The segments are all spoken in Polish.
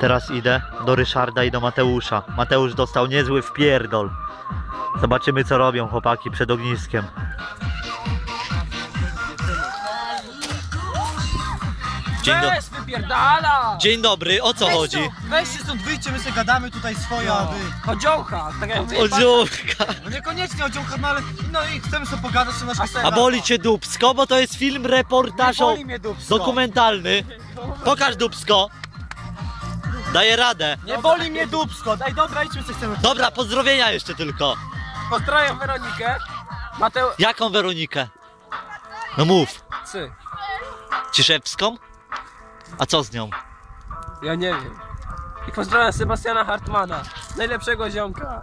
Teraz idę do Ryszarda i do Mateusza. Mateusz dostał niezły wpierdol. Zobaczymy co robią chłopaki przed ogniskiem. Dzień, do... Cześć, wypierdala! Dzień dobry, o co chodzi? Weźcie stąd, wyjdźcie, my sobie gadamy tutaj swoje, a wy... Chodziołcha, tak jak O dziurka. No niekoniecznie o dziąkach, no ale no i chcemy sobie pogadać o naszych A boli cię dupsko, bo to jest film reportażowy. Boli mnie dupsko. Dokumentalny. Pokaż dupsko. Daję radę. Nie boli mnie dupsko, daj dobra, idźmy coś chcemy Dobra, pozdrowienia jeszcze tylko. Pozdrawiam Weronikę. Mateu... Jaką Weronikę? No mów. Cy. Ciszewską? A co z nią? Ja nie wiem. I pozdrawiam Sebastiana Hartmana. Najlepszego ziomka.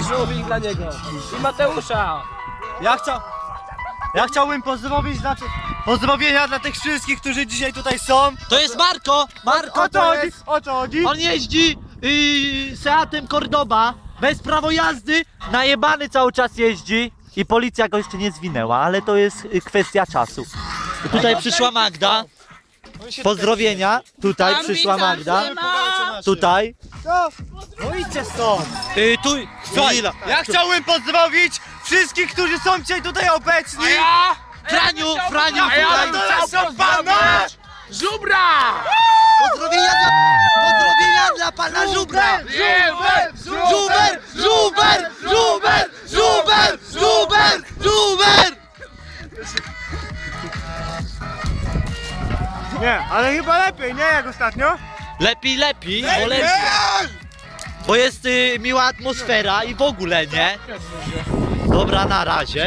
I żółwik dla niego. I Mateusza. Ja chciał... Ja chciałbym pozdrowić, znaczy... Pozdrowienia dla tych wszystkich, którzy dzisiaj tutaj są. To jest Marko! Marko O to to chodzi, jest... o to chodzi. On jeździ yy, Seatem Cordoba bez prawo jazdy, najebany cały czas jeździ i policja go jeszcze nie zwinęła, ale to jest y, kwestia czasu. Tutaj przyszła Magda. Pozdrowienia. Tutaj przyszła Magda. Tutaj. No, no idźcie stąd. Y, tu. Chwila. Ja chciałbym pozdrowić wszystkich, którzy są dzisiaj tutaj obecni. Franiu, Franiu, tutaj. to pana! Żubra! Pozdrowienia dla, pozdrowienia dla pana Żubra! Żuber! Żuber! Żuber! Żuber! Żuber! Żuber! Żuber! Nie, ale chyba lepiej, nie jak ostatnio? Lepiej, lepiej, bo lepiej. Bo jest y, miła atmosfera i w ogóle, nie? Dobra, na razie.